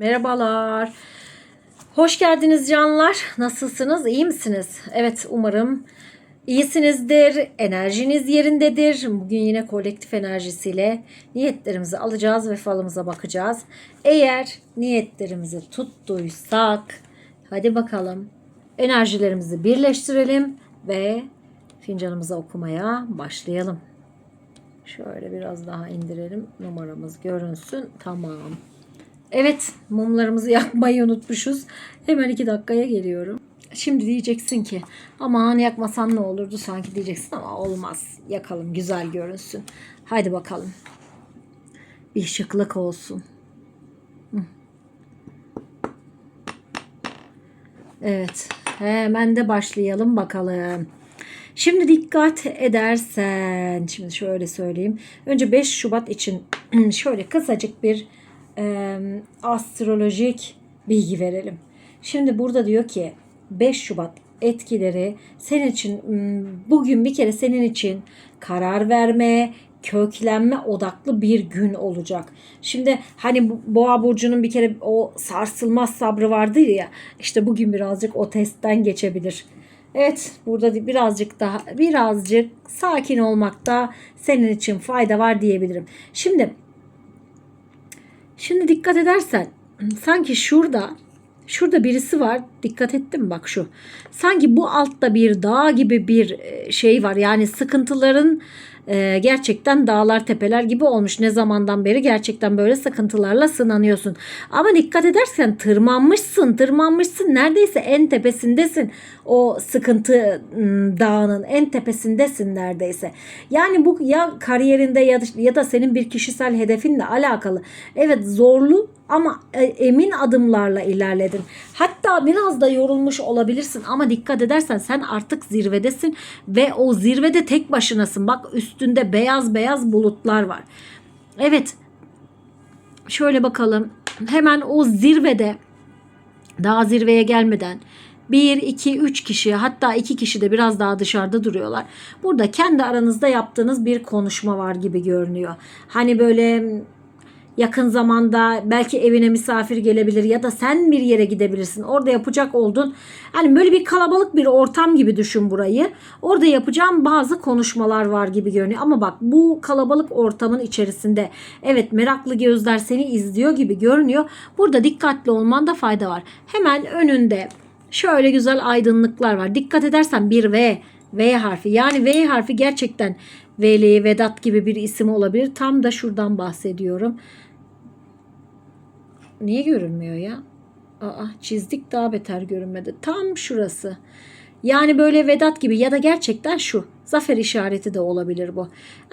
Merhabalar. Hoş geldiniz canlar. Nasılsınız? İyi misiniz? Evet umarım iyisinizdir. Enerjiniz yerindedir. Bugün yine kolektif enerjisiyle niyetlerimizi alacağız ve falımıza bakacağız. Eğer niyetlerimizi tuttuysak hadi bakalım enerjilerimizi birleştirelim ve fincanımızı okumaya başlayalım. Şöyle biraz daha indirelim. Numaramız görünsün. Tamam. Evet mumlarımızı yakmayı unutmuşuz. Hemen iki dakikaya geliyorum. Şimdi diyeceksin ki aman yakmasan ne olurdu sanki diyeceksin ama olmaz. Yakalım güzel görünsün. Haydi bakalım. Bir şıklık olsun. Evet hemen de başlayalım bakalım. Şimdi dikkat edersen, şimdi şöyle söyleyeyim. Önce 5 Şubat için şöyle kısacık bir e, astrolojik bilgi verelim. Şimdi burada diyor ki 5 Şubat etkileri senin için bugün bir kere senin için karar verme, köklenme odaklı bir gün olacak. Şimdi hani Boğa burcunun bir kere o sarsılmaz sabrı vardı ya. işte bugün birazcık o testten geçebilir. Evet burada birazcık daha birazcık sakin olmakta senin için fayda var diyebilirim. Şimdi Şimdi dikkat edersen sanki şurada şurada birisi var. Dikkat ettin mi bak şu. Sanki bu altta bir dağ gibi bir e, şey var. Yani sıkıntıların e, gerçekten dağlar tepeler gibi olmuş. Ne zamandan beri gerçekten böyle sıkıntılarla sınanıyorsun. Ama dikkat edersen tırmanmışsın, tırmanmışsın. Neredeyse en tepesindesin. O sıkıntı ım, dağının en tepesindesin neredeyse. Yani bu ya kariyerinde ya da, ya da senin bir kişisel hedefinle alakalı. Evet zorlu ama e, emin adımlarla ilerledin. Hatta biraz da yorulmuş olabilirsin ama dikkat edersen sen artık zirvedesin ve o zirvede tek başınasın. Bak üstünde beyaz beyaz bulutlar var. Evet. Şöyle bakalım. Hemen o zirvede daha zirveye gelmeden 1, 2, 3 kişi hatta 2 kişi de biraz daha dışarıda duruyorlar. Burada kendi aranızda yaptığınız bir konuşma var gibi görünüyor. Hani böyle yakın zamanda belki evine misafir gelebilir ya da sen bir yere gidebilirsin. Orada yapacak oldun. Hani böyle bir kalabalık bir ortam gibi düşün burayı. Orada yapacağım bazı konuşmalar var gibi görünüyor. Ama bak bu kalabalık ortamın içerisinde evet meraklı gözler seni izliyor gibi görünüyor. Burada dikkatli olmanda fayda var. Hemen önünde şöyle güzel aydınlıklar var. Dikkat edersen bir V V harfi. Yani V harfi gerçekten Veli, Vedat gibi bir isim olabilir. Tam da şuradan bahsediyorum. Niye görünmüyor ya? Aa, çizdik daha beter görünmedi. Tam şurası. Yani böyle Vedat gibi ya da gerçekten şu. Zafer işareti de olabilir bu.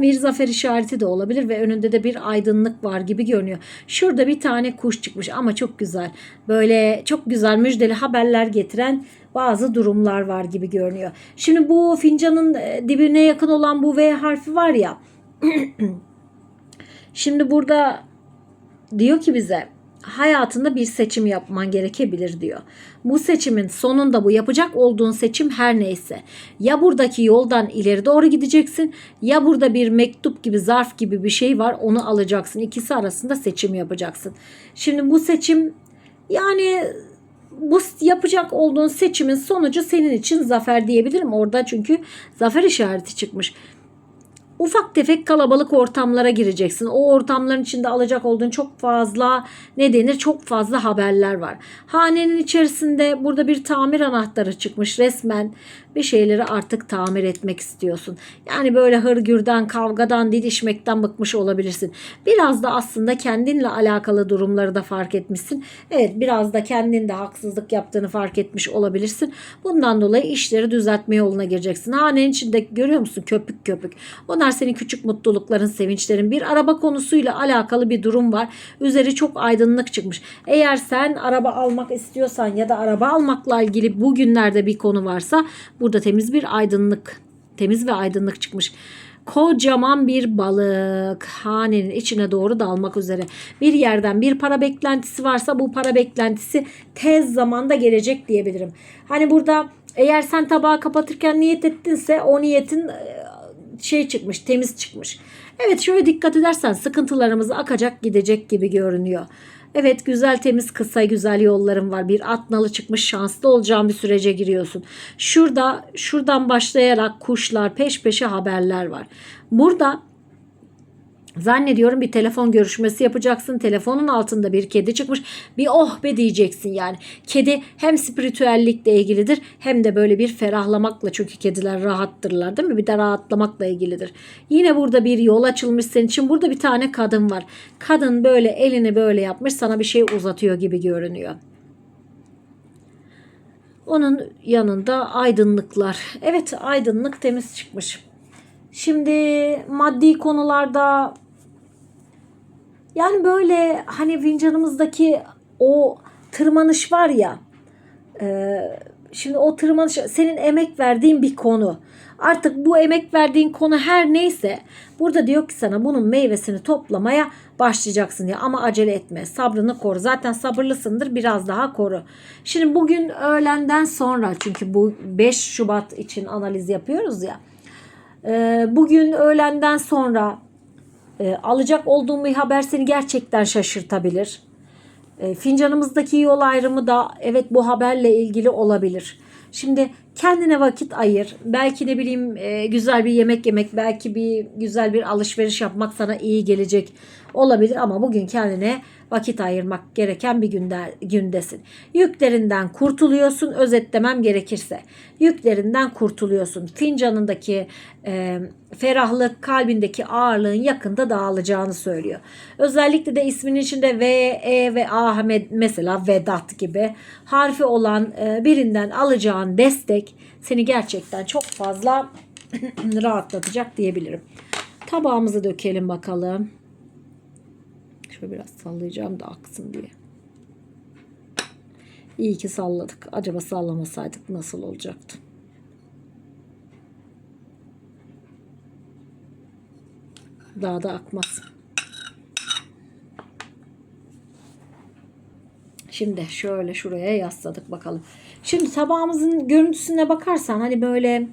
Bir zafer işareti de olabilir ve önünde de bir aydınlık var gibi görünüyor. Şurada bir tane kuş çıkmış ama çok güzel. Böyle çok güzel müjdeli haberler getiren bazı durumlar var gibi görünüyor. Şimdi bu fincanın e, dibine yakın olan bu V harfi var ya. Şimdi burada diyor ki bize hayatında bir seçim yapman gerekebilir diyor. Bu seçimin sonunda bu yapacak olduğun seçim her neyse ya buradaki yoldan ileri doğru gideceksin ya burada bir mektup gibi zarf gibi bir şey var onu alacaksın. İkisi arasında seçim yapacaksın. Şimdi bu seçim yani bu yapacak olduğun seçimin sonucu senin için zafer diyebilirim. Orada çünkü zafer işareti çıkmış ufak tefek kalabalık ortamlara gireceksin. O ortamların içinde alacak olduğun çok fazla ne denir çok fazla haberler var. Hanenin içerisinde burada bir tamir anahtarı çıkmış resmen bir şeyleri artık tamir etmek istiyorsun. Yani böyle hırgürden, kavgadan, didişmekten bıkmış olabilirsin. Biraz da aslında kendinle alakalı durumları da fark etmişsin. Evet biraz da kendinde haksızlık yaptığını fark etmiş olabilirsin. Bundan dolayı işleri düzeltme yoluna gireceksin. Hanenin içinde görüyor musun köpük köpük. Onlar senin küçük mutlulukların, sevinçlerin. Bir araba konusuyla alakalı bir durum var. Üzeri çok aydınlık çıkmış. Eğer sen araba almak istiyorsan ya da araba almakla ilgili bugünlerde bir konu varsa burada temiz bir aydınlık, temiz ve aydınlık çıkmış. Kocaman bir balık hanenin içine doğru dalmak üzere. Bir yerden bir para beklentisi varsa bu para beklentisi tez zamanda gelecek diyebilirim. Hani burada eğer sen tabağı kapatırken niyet ettinse o niyetin e, şey çıkmış, temiz çıkmış. Evet şöyle dikkat edersen sıkıntılarımız akacak gidecek gibi görünüyor. Evet güzel temiz kısa güzel yollarım var. Bir at nalı çıkmış şanslı olacağın bir sürece giriyorsun. Şurada şuradan başlayarak kuşlar peş peşe haberler var. Burada Zannediyorum bir telefon görüşmesi yapacaksın. Telefonun altında bir kedi çıkmış. Bir oh be diyeceksin yani. Kedi hem spiritüellikle ilgilidir hem de böyle bir ferahlamakla çünkü kediler rahattırlar değil mi? Bir de rahatlamakla ilgilidir. Yine burada bir yol açılmış senin için. Burada bir tane kadın var. Kadın böyle elini böyle yapmış sana bir şey uzatıyor gibi görünüyor. Onun yanında aydınlıklar. Evet aydınlık temiz çıkmış. Şimdi maddi konularda yani böyle hani fincanımızdaki o tırmanış var ya e, şimdi o tırmanış senin emek verdiğin bir konu. Artık bu emek verdiğin konu her neyse burada diyor ki sana bunun meyvesini toplamaya başlayacaksın ya ama acele etme sabrını koru zaten sabırlısındır biraz daha koru. Şimdi bugün öğlenden sonra çünkü bu 5 Şubat için analiz yapıyoruz ya ee, bugün öğlenden sonra e, alacak olduğum bir haber seni gerçekten şaşırtabilir. E, fincanımızdaki yol ayrımı da evet bu haberle ilgili olabilir. Şimdi kendine vakit ayır. Belki ne bileyim e, güzel bir yemek yemek, belki bir güzel bir alışveriş yapmak sana iyi gelecek olabilir ama bugün kendine vakit ayırmak gereken bir günde, gündesin. Yüklerinden kurtuluyorsun. Özetlemem gerekirse. Yüklerinden kurtuluyorsun. Fincanındaki e, ferahlık, kalbindeki ağırlığın yakında dağılacağını söylüyor. Özellikle de isminin içinde V, E ve A mesela Vedat gibi harfi olan e, birinden alacağın destek seni gerçekten çok fazla rahatlatacak diyebilirim. Tabağımızı dökelim bakalım. Şöyle biraz sallayacağım da aksın diye. İyi ki salladık. Acaba sallamasaydık nasıl olacaktı? Daha da akmaz. Şimdi şöyle şuraya yasladık bakalım. Şimdi tabağımızın görüntüsüne bakarsan hani böyle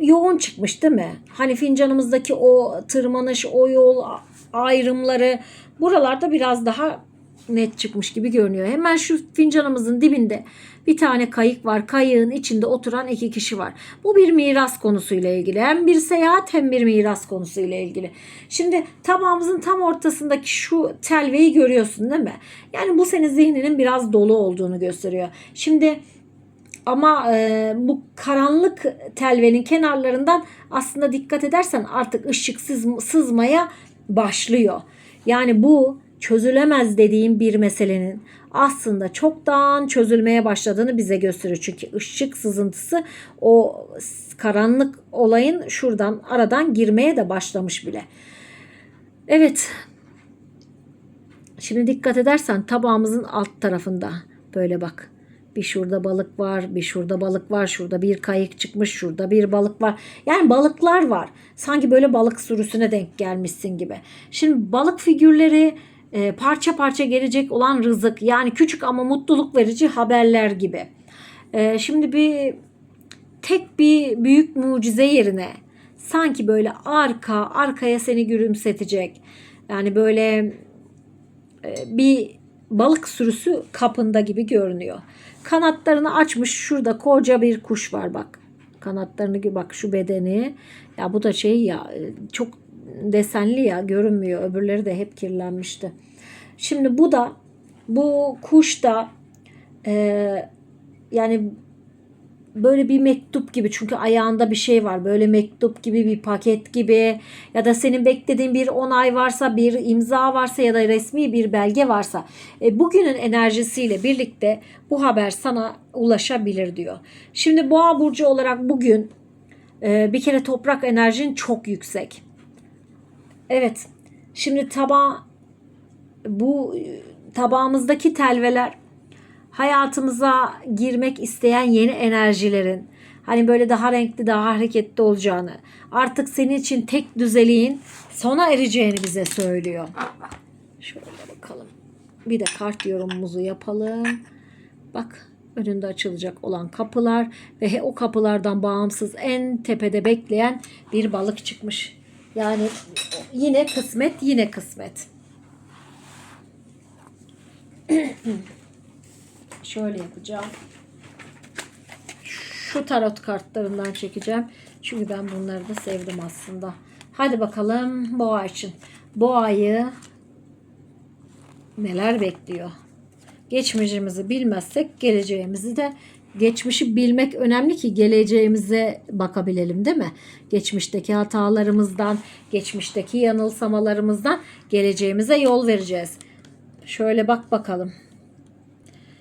yoğun çıkmış değil mi? Hani fincanımızdaki o tırmanış, o yol ayrımları buralarda biraz daha net çıkmış gibi görünüyor. Hemen şu fincanımızın dibinde bir tane kayık var. Kayığın içinde oturan iki kişi var. Bu bir miras konusuyla ilgili. Hem bir seyahat hem bir miras konusuyla ilgili. Şimdi tabağımızın tam ortasındaki şu telveyi görüyorsun değil mi? Yani bu senin zihninin biraz dolu olduğunu gösteriyor. Şimdi ama e, bu karanlık telvenin kenarlarından aslında dikkat edersen artık ışık sız, sızmaya başlıyor. Yani bu çözülemez dediğim bir meselenin aslında çoktan çözülmeye başladığını bize gösteriyor. Çünkü ışık sızıntısı o karanlık olayın şuradan aradan girmeye de başlamış bile. Evet. Şimdi dikkat edersen tabağımızın alt tarafında böyle bak. Bir şurada balık var, bir şurada balık var, şurada bir kayık çıkmış, şurada bir balık var. Yani balıklar var. Sanki böyle balık sürüsüne denk gelmişsin gibi. Şimdi balık figürleri e, parça parça gelecek olan rızık yani küçük ama mutluluk verici haberler gibi. E, şimdi bir tek bir büyük mucize yerine sanki böyle arka arkaya seni gülümsetecek. Yani böyle e, bir balık sürüsü kapında gibi görünüyor. Kanatlarını açmış şurada koca bir kuş var bak. Kanatlarını bak şu bedeni. Ya bu da şey ya çok desenli ya görünmüyor. Öbürleri de hep kirlenmişti. Şimdi bu da bu kuş da e, yani böyle bir mektup gibi çünkü ayağında bir şey var böyle mektup gibi bir paket gibi ya da senin beklediğin bir onay varsa bir imza varsa ya da resmi bir belge varsa e, bugünün enerjisiyle birlikte bu haber sana ulaşabilir diyor. Şimdi boğa burcu olarak bugün e, bir kere toprak enerjin çok yüksek. Evet şimdi taba bu tabağımızdaki telveler hayatımıza girmek isteyen yeni enerjilerin hani böyle daha renkli, daha hareketli olacağını, artık senin için tek düzeliğin sona ereceğini bize söylüyor. Şöyle bakalım. Bir de kart yorumumuzu yapalım. Bak önünde açılacak olan kapılar ve o kapılardan bağımsız en tepede bekleyen bir balık çıkmış. Yani yine kısmet, yine kısmet. Şöyle yapacağım. Şu tarot kartlarından çekeceğim. Çünkü ben bunları da sevdim aslında. Hadi bakalım boğa için. Boğayı neler bekliyor? Geçmişimizi bilmezsek geleceğimizi de geçmişi bilmek önemli ki geleceğimize bakabilelim değil mi? Geçmişteki hatalarımızdan, geçmişteki yanılsamalarımızdan geleceğimize yol vereceğiz. Şöyle bak bakalım.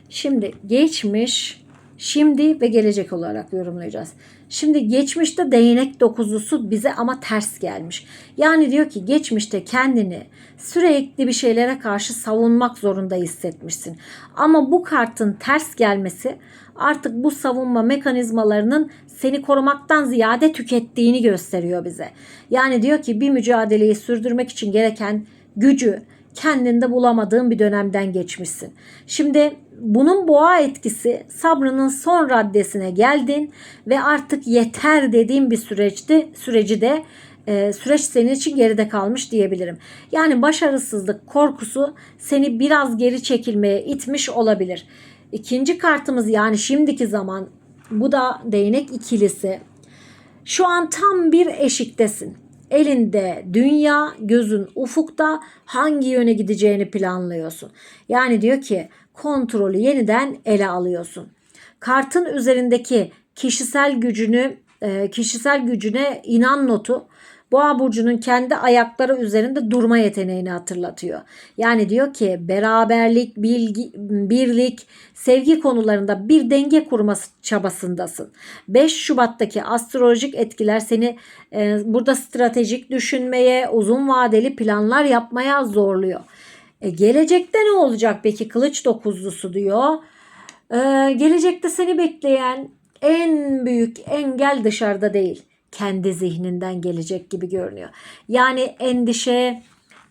Şimdi geçmiş, şimdi ve gelecek olarak yorumlayacağız. Şimdi geçmişte değnek dokuzlusu bize ama ters gelmiş. Yani diyor ki geçmişte kendini sürekli bir şeylere karşı savunmak zorunda hissetmişsin. Ama bu kartın ters gelmesi artık bu savunma mekanizmalarının seni korumaktan ziyade tükettiğini gösteriyor bize. Yani diyor ki bir mücadeleyi sürdürmek için gereken gücü kendinde bulamadığın bir dönemden geçmişsin. Şimdi bunun boğa etkisi sabrının son raddesine geldin ve artık yeter dediğim bir süreçti. Süreci de e, süreç senin için geride kalmış diyebilirim. Yani başarısızlık korkusu seni biraz geri çekilmeye itmiş olabilir. İkinci kartımız yani şimdiki zaman bu da değnek ikilisi. Şu an tam bir eşiktesin. Elinde dünya, gözün ufukta hangi yöne gideceğini planlıyorsun. Yani diyor ki kontrolü yeniden ele alıyorsun. Kartın üzerindeki kişisel gücünü, e, kişisel gücüne inan notu Boğa burcunun kendi ayakları üzerinde durma yeteneğini hatırlatıyor. Yani diyor ki beraberlik, bilgi, birlik, sevgi konularında bir denge kurması çabasındasın. 5 Şubat'taki astrolojik etkiler seni e, burada stratejik düşünmeye, uzun vadeli planlar yapmaya zorluyor. E, gelecekte ne olacak peki kılıç dokuzlusu diyor. E, gelecekte seni bekleyen en büyük engel dışarıda değil kendi zihninden gelecek gibi görünüyor. Yani endişe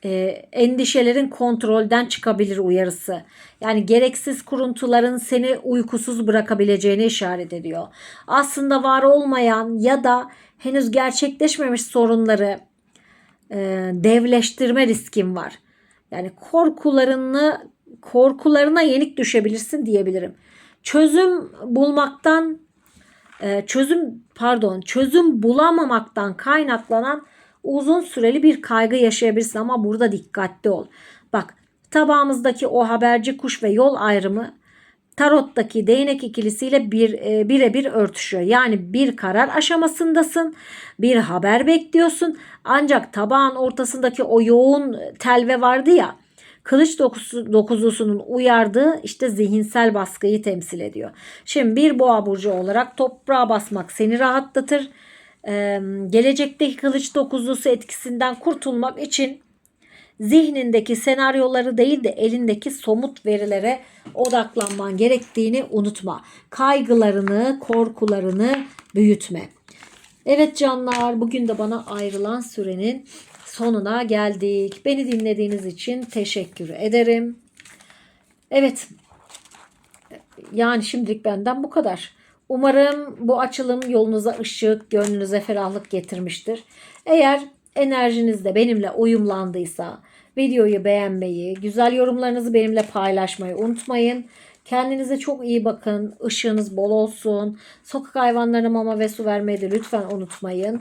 e, endişelerin kontrolden çıkabilir uyarısı. Yani gereksiz kuruntuların seni uykusuz bırakabileceğini işaret ediyor. Aslında var olmayan ya da henüz gerçekleşmemiş sorunları e, devleştirme riskin var. Yani korkularını korkularına yenik düşebilirsin diyebilirim. Çözüm bulmaktan e, çözüm pardon çözüm bulamamaktan kaynaklanan uzun süreli bir kaygı yaşayabilirsin ama burada dikkatli ol. Bak tabağımızdaki o haberci kuş ve yol ayrımı tarottaki değnek ikilisiyle bir e, birebir örtüşüyor. Yani bir karar aşamasındasın, bir haber bekliyorsun. Ancak tabağın ortasındaki o yoğun telve vardı ya. Kılıç dokusu, uyardığı işte zihinsel baskıyı temsil ediyor. Şimdi bir boğa burcu olarak toprağa basmak seni rahatlatır. Ee, gelecekteki kılıç dokuzlusu etkisinden kurtulmak için zihnindeki senaryoları değil de elindeki somut verilere odaklanman gerektiğini unutma. Kaygılarını, korkularını büyütme. Evet canlar bugün de bana ayrılan sürenin sonuna geldik. Beni dinlediğiniz için teşekkür ederim. Evet. Yani şimdilik benden bu kadar. Umarım bu açılım yolunuza ışık, gönlünüze ferahlık getirmiştir. Eğer enerjiniz de benimle uyumlandıysa videoyu beğenmeyi, güzel yorumlarınızı benimle paylaşmayı unutmayın. Kendinize çok iyi bakın. Işığınız bol olsun. Sokak hayvanlarına mama ve su vermeyi de lütfen unutmayın.